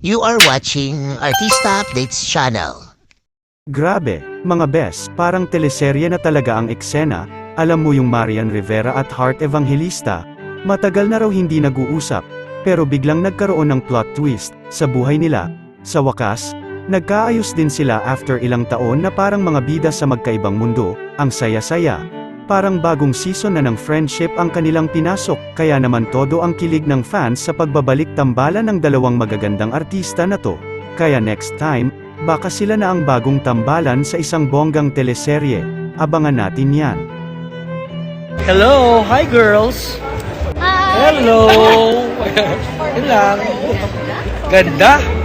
You are watching Artista Updates channel. Grabe, mga bes, parang teleserye na talaga ang eksena, alam mo yung Marian Rivera at Heart Evangelista, matagal na raw hindi nag-uusap, pero biglang nagkaroon ng plot twist, sa buhay nila, sa wakas, nagkaayos din sila after ilang taon na parang mga bida sa magkaibang mundo, ang saya-saya. Parang bagong season na ng friendship ang kanilang pinasok, kaya naman todo ang kilig ng fans sa pagbabalik tambalan ng dalawang magagandang artista na to. Kaya next time, baka sila na ang bagong tambalan sa isang bonggang teleserye. Abangan natin yan. Hello! Hi, girls! Hello! Yun lang. Ganda!